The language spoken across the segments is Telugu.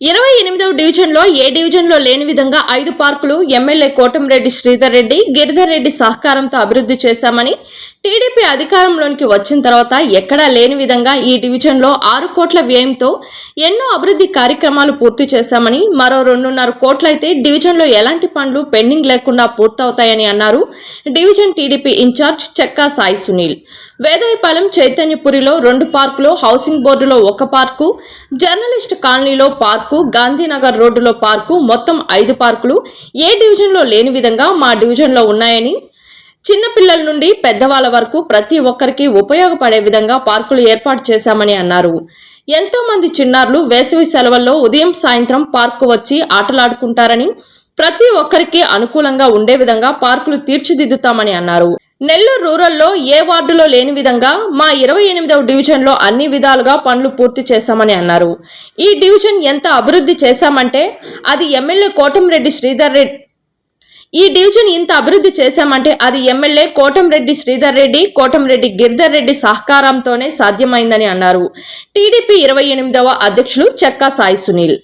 ఇరవై ఎనిమిదవ డివిజన్లో ఏ డివిజన్లో లేని విధంగా ఐదు పార్కులు ఎమ్మెల్యే కోటంరెడ్డి శ్రీధర్ రెడ్డి గిరిధర్ రెడ్డి సహకారంతో అభివృద్ధి చేశామని టీడీపీ అధికారంలోనికి వచ్చిన తర్వాత ఎక్కడా లేని విధంగా ఈ డివిజన్లో ఆరు కోట్ల వ్యయంతో ఎన్నో అభివృద్ధి కార్యక్రమాలు పూర్తి చేశామని మరో రెండున్నర కోట్లయితే డివిజన్లో ఎలాంటి పనులు పెండింగ్ లేకుండా పూర్తవుతాయని అన్నారు division TDP incharge Chekka Sai Sunil. Vedayapalem చైతన్యపురిలో రెండు పార్కులు హౌసింగ్ బోర్డులో ఒక పార్కు జర్నలిస్ట్ కాలనీలో పార్కు గాంధీనగర్ రోడ్డులో పార్కు మొత్తం ఐదు పార్కులు ఏ డివిజన్లో లేని విధంగా మా డివిజన్లో ఉన్నాయని చిన్నపిల్లల నుండి పెద్దవాళ్ళ వరకు ప్రతి ఒక్కరికి ఉపయోగపడే విధంగా పార్కులు ఏర్పాటు చేశామని అన్నారు. ఎంతో మంది చిన్నారులు వేసవి సెలవుల్లో ఉదయం సాయంత్రం పార్కు వచ్చి ఆటలాడుకుంటారని ప్రతి ఒక్కరికి అనుకూలంగా ఉండే విధంగా పార్కులు తీర్చిదిద్దుతామని అన్నారు. నెల్లూరు రూరల్లో ఏ వార్డులో లేని విధంగా మా ఇరవై ఎనిమిదవ డివిజన్లో అన్ని విధాలుగా పనులు పూర్తి చేశామని అన్నారు. ఈ డివిజన్ ఎంత అభివృద్ధి చేశామంటే అది ఎమ్మెల్యే కోటంరెడ్డి శ్రీధర్ రెడ్డి ఈ డివిజన్ ఇంత అభివృద్ధి చేశామంటే అది ఎమ్మెల్యే కోటంరెడ్డి శ్రీధర్ రెడ్డి కోటంరెడ్డి గిరిధర్ రెడ్డి సహకారంతోనే సాధ్యమైందని అన్నారు. టీడీపీ ఇరవై ఎనిమిదవ అధ్యక్షులు చెక్కా సాయి సునీల్.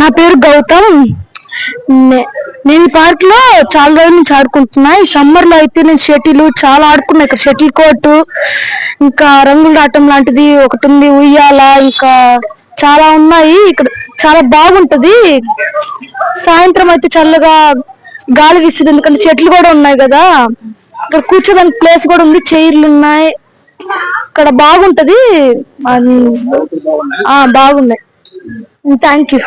నా పేరు గౌతమ్. నే- నేను ఈ పార్క్లో చాలా రోజుల నుంచి ఆడుకుంటున్నా. ఈ సమ్మర్లో అయితే నేను షటిల్ చాలా ఆడుకున్నా. ఇక్కడ షటిల్ కోర్టు ఇంకా రంగుల ఆటం లాంటిది ఒకటి ఉంది. ఉయ్యాల ఇంకా చాలా ఉన్నాయి. ఇక్కడ చాలా బాగుంటది. సాయంత్రం అయితే చల్లగా గాలి వీస్తుంది. ఎందుకంటే చెట్లు కూడా ఉన్నాయి కదా. ఇక్కడ కూర్చోడానికి ప్లేస్ కూడా ఉంది. చైర్లు ఉన్నాయి. ఇక్కడ బాగుంటది. ఆ, బాగున్నాయి. థ్యాంక్ యూ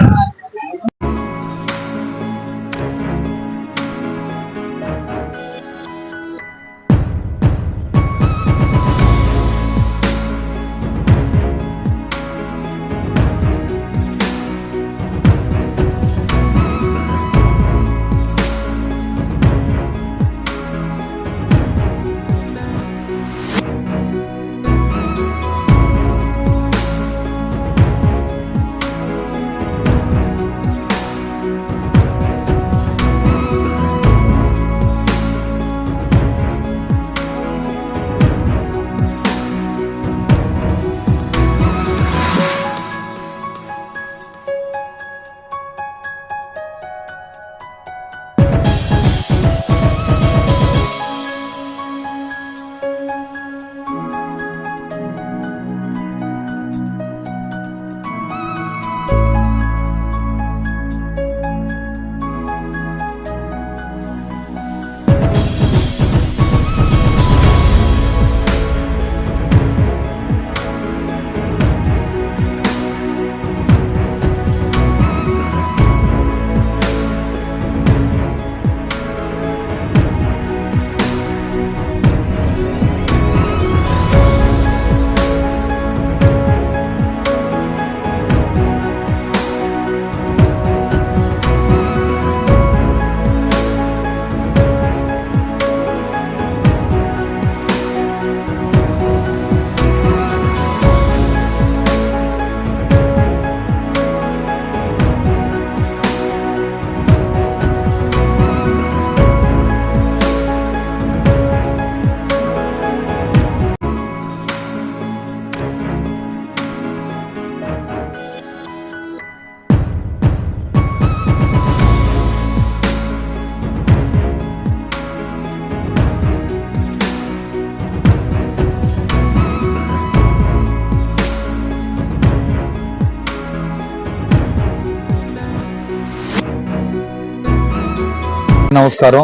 నమస్కారం.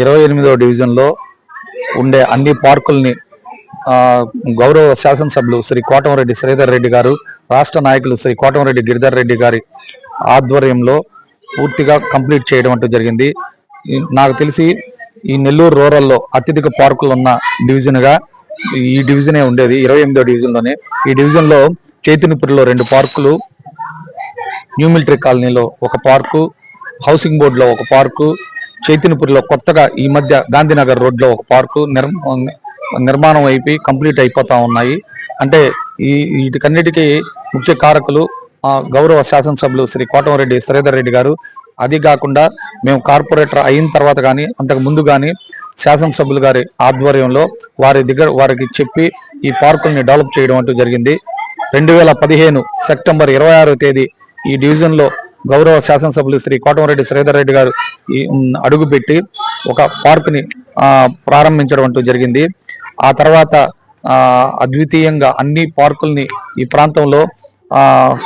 ఇరవై ఎనిమిదవ డివిజన్లో ఉండే అన్ని పార్కుల్ని గౌరవ శాసనసభ్యులు శ్రీ కోటమరెడ్డి శ్రీధర్ రెడ్డి గారు రాష్ట్ర నాయకులు శ్రీ కోటమరెడ్డి గిరిధర్ రెడ్డి గారి ఆధ్వర్యంలో పూర్తిగా కంప్లీట్ చేయడం అంటూ జరిగింది. నాకు తెలిసి ఈ నెల్లూరు రూరల్లో అత్యధిక పార్కులు ఉన్న డివిజన్గా ఈ డివిజనే ఉండేది ఇరవై ఎనిమిదో డివిజన్లోనే. ఈ డివిజన్లో చైతన్యపురిలో రెండు పార్కులు న్యూ మిలిటరీ కాలనీలో ఒక పార్కు హౌసింగ్ బోర్డులో ఒక పార్కు చైతన్యపురిలో కొత్తగా ఈ మధ్య గాంధీనగర్ రోడ్లో ఒక పార్కు నిర్మాణం అయిపోయి కంప్లీట్ అయిపోతా ఉన్నాయి. అంటే ఈ వీటికన్నిటికీ ముఖ్య కారకులు ఆ, గౌరవ శాసనసభ్యులు శ్రీ కోటమరెడ్డి శ్రీధర్ రెడ్డి గారు. అది కాకుండా మేము కార్పొరేటర్ అయిన తర్వాత కానీ అంతకు ముందు కానీ శాసనసభ్యులు గారి ఆధ్వర్యంలో వారి దగ్గర వారికి చెప్పి ఈ పార్కుల్ని డెవలప్ చేయడం అంటూ జరిగింది. రెండు వేల పదిహేను సెప్టెంబర్ ఇరవై ఆరో తేదీ ఈ డివిజన్లో గౌరవ శాసనసభ్యులు శ్రీ కోటమరెడ్డి శ్రీధర్ రెడ్డి గారు అడుగుపెట్టి ఒక పార్కుని ప్రారంభించడం అంటూ జరిగింది. ఆ తర్వాత అద్వితీయంగా అన్ని పార్కుల్ని ఈ ప్రాంతంలో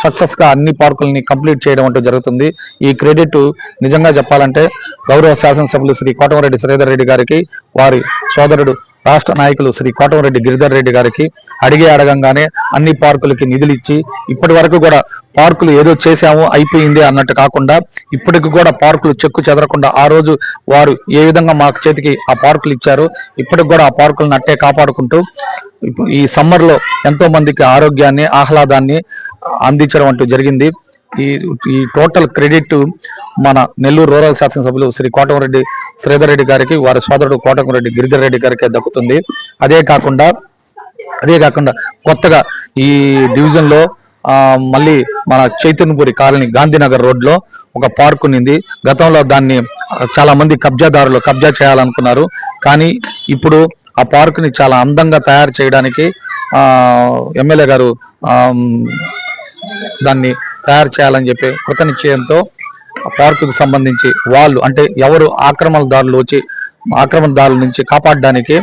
సక్సెస్గా అన్ని పార్కుల్ని కంప్లీట్ చేయడం అంటూ జరుగుతుంది. ఈ క్రెడిట్ నిజంగా చెప్పాలంటే గౌరవ శాసనసభ్యులు శ్రీ కోటమరెడ్డి శ్రీధర్ రెడ్డి గారికి వారి సోదరుడు రాష్ట్ర నాయకులు శ్రీ కోటమరెడ్డి గిరిధర్ రెడ్డి గారికి అడిగి అడగంగానే అన్ని పార్కులకి నిధులు ఇచ్చి ఇప్పటి వరకు కూడా పార్కులు ఏదో చేశాము అయిపోయింది అన్నట్టు కాకుండా ఇప్పటికి కూడా పార్కులు చెక్కు చెదరకుండా ఆ రోజు వారు ఏ విధంగా మాకు చేతికి ఆ పార్కులు ఇచ్చారు ఇప్పటికి కూడా ఆ పార్కులను అట్టే కాపాడుకుంటూ ఈ సమ్మర్లో ఎంతో మందికి ఆరోగ్యాన్ని ఆహ్లాదాన్ని అందించడం అంటూ జరిగింది. ఈ ఈ టోటల్ క్రెడిట్ మన నెల్లూరు రూరల్ శాసనసభ్యులు శ్రీ కోటమరెడ్డి శ్రీధర్ రెడ్డి గారికి వారి సోదరుడు కోటమరెడ్డి గిరిధర్ రెడ్డి గారికి దక్కుతుంది. అదే కాకుండా అదే కాకుండా కొత్తగా ఈ డివిజన్లో మళ్ళీ మన చైతన్యపురి కాలనీ గాంధీనగర్ రోడ్లో ఒక పార్క్ ఉన్నింది. గతంలో దాన్ని చాలామంది చాలా మంది కబ్జాదారులు కబ్జా చేయాలనుకున్నారు. కానీ ఇప్పుడు ఆ పార్కుని చాలా అందంగా తయారు చేయడానికి ఎమ్మెల్యే గారు దాన్ని తయారు చేయాలని చెప్పి కృత నిశ్చయంతో పార్కుకు సంబంధించి వాళ్ళు అంటే ఎవరు ఆక్రమణదారులు వచ్చి ఆక్రమణదారుల నుంచి కాపాడడానికి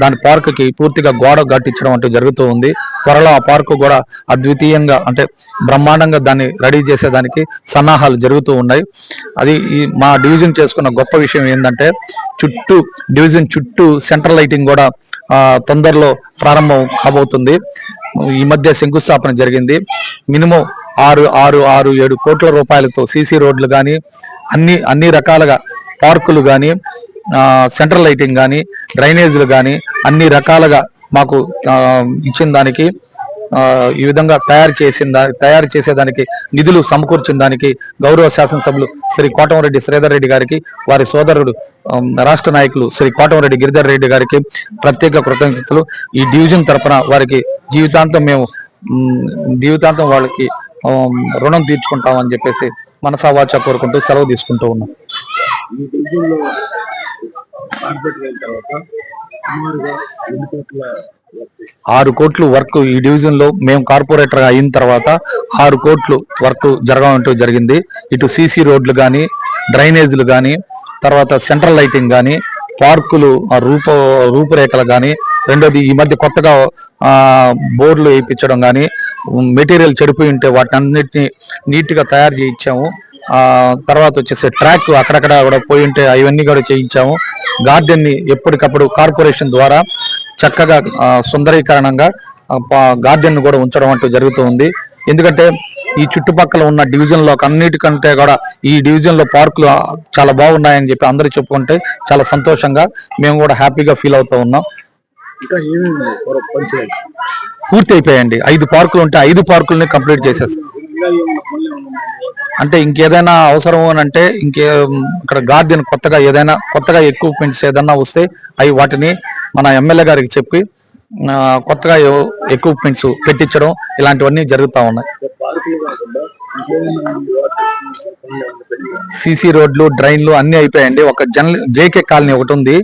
దాని పార్కుకి పూర్తిగా గోడ కట్టించడం అంటే జరుగుతూ ఉంది. త్వరలో ఆ పార్కు కూడా అద్వితీయంగా అంటే బ్రహ్మాండంగా దాన్ని రెడీ చేసేదానికి సన్నాహాలు జరుగుతూ ఉన్నాయి. అది ఈ మా డివిజన్ చేసుకున్న గొప్ప విషయం ఏంటంటే చుట్టూ డివిజన్ చుట్టూ సెంట్రల్ లైటింగ్ కూడా తొందరలో ప్రారంభం కాబోతుంది. ఈ మధ్య శంకుస్థాపన జరిగింది. మినిమం ఆరు ఆరు ఆరు ఏడు కోట్ల రూపాయలతో సీసీ రోడ్లు కానీ అన్ని అన్ని రకాలుగా పార్కులు కానీ సెంట్రల్ లైటింగ్ కానీ డ్రైనేజీలు కానీ అన్ని రకాలుగా మాకు ఇచ్చిన దానికి ఈ విధంగా తయారు చేసిన దా- తయారు చేసేదానికి నిధులు సమకూర్చిన దానికి గౌరవ శాసనసభ్యులు శ్రీ కోటమరెడ్డి శ్రీధర్ రెడ్డి గారికి వారి సోదరుడు రాష్ట్ర నాయకులు శ్రీ కోటమరెడ్డి గిరిధర్ రెడ్డి గారికి ప్రత్యేక కృతజ్ఞతలు. ఈ డివిజన్ తరపున వారికి జీవితాంతం మేము జీవితాంతం వాళ్ళకి రుణం తీర్చుకుంటామని చెప్పేసి మనసావాచ కోరుకుంటూ సెలవు తీసుకుంటూ ఉన్నాం. కార్పొరేట్ అయిన తర్వాత సుమారుగా కోట్ల ఆరు కోట్లు వర్క్ ఈ డివిజన్లో మేము కార్పొరేటర్ అయిన తర్వాత ఆరు కోట్లు వర్క్ జరగడం జరిగింది. ఇటు సీసీ రోడ్లు కానీ డ్రైనేజీలు కానీ తర్వాత సెంట్రల్ లైటింగ్ కానీ పార్కులు రూప రూపురేఖలు కానీ రెండోది ఈ మధ్య కొత్తగా ఆ బోర్డులు వేయించడం కానీ మెటీరియల్ చెడిపోయి ఉంటే వాటిని అన్నిటిని నీట్గా తయారు చేయించాము. తర్వాత వచ్చేసి ట్రాక్ అక్కడక్కడ కూడా పోయి ఉంటే అవన్నీ కూడా చేయించాము. గార్డెన్ని ఎప్పటికప్పుడు కార్పొరేషన్ ద్వారా చక్కగా సుందరీకరణంగా గార్డెన్ కూడా ఉంచడం అంటూ జరుగుతూ ఉంది. ఎందుకంటే ఈ చుట్టుపక్కల ఉన్న డివిజన్లో అన్నిటికంటే కూడా ఈ డివిజన్లో పార్కులు చాలా బాగున్నాయని చెప్పి అందరూ చెప్పుకుంటే చాలా సంతోషంగా మేము కూడా హ్యాపీగా ఫీల్ అవుతూ ఉన్నాం. ఇంకా పూర్తి అయిపోయాయండి ఐదు పార్కులు ఉంటే ఐదు పార్కుల్ని కంప్లీట్ చేసేస్తాం అంటే ఇంకేదైనా అవసరం అని అంటే ఇంకే ఇక్కడ గార్డెన్ కొత్తగా ఏదైనా కొత్తగా ఎక్విప్మెంట్స్ ఏదైనా వస్తే అవి వాటిని మన ఎమ్మెల్యే గారికి చెప్పి కొత్తగా ఎక్విప్మెంట్స్ పెట్టించడం ఇలాంటివన్నీ జరుగుతూ ఉన్నాయి. సిసి సీసీ రోడ్లు డ్రైన్లు అన్ని అయిపోయాయండి. ఒక జన్ జేకే కాలనీ ఒకటి ఉంది.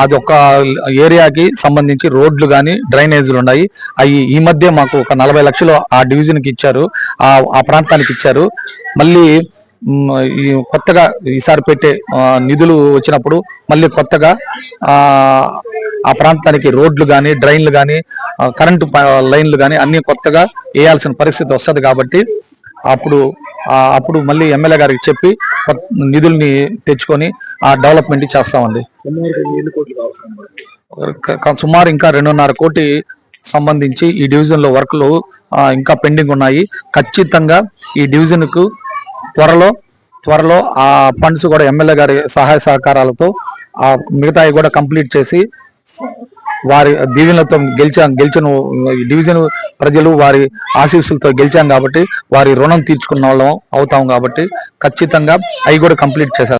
అదొక అది ఒక ఏరియాకి సంబంధించి రోడ్లు కానీ డ్రైనేజీలు ఉన్నాయి. అవి ఈ మధ్య మాకు ఒక నలభై లక్షలు ఆ డివిజన్కి ఇచ్చారు. ఆ ప్రాంతానికి ఇచ్చారు. మళ్ళీ ఈ కొత్తగా ఈసారి పెట్టే నిధులు వచ్చినప్పుడు మళ్ళీ కొత్తగా ఆ ప్రాంతానికి రోడ్లు కానీ డ్రైన్లు కానీ కరెంటు లైన్లు కానీ అన్నీ కొత్తగా వేయాల్సిన పరిస్థితి వస్తుంది కాబట్టి అప్పుడు అప్పుడు మళ్ళీ ఎమ్మెల్యే గారికి చెప్పి నిధుల్ని తెచ్చుకొని ఆ డెవలప్మెంట్ చేస్తామండి. సుమారు ఇంకా రెండున్నర కోటి సంబంధించి ఈ డివిజన్లో వర్క్లు ఇంకా పెండింగ్ ఉన్నాయి. ఖచ్చితంగా ఈ డివిజన్కు త్వరలో త్వరలో ఆ ఫండ్స్ కూడా ఎమ్మెల్యే గారి సహాయ సహకారాలతో ఆ మిగతాయి కూడా కంప్లీట్ చేసి వారి దీవెనలతో గెలిచాం గెలిచిన డివిజన్ ప్రజలు వారి ఆశీస్సులతో గెలిచాం కాబట్టి వారి రుణం తీర్చుకున్న వాళ్ళం అవుతాం కాబట్టి ఖచ్చితంగా అవి కూడా కంప్లీట్ చేశారు.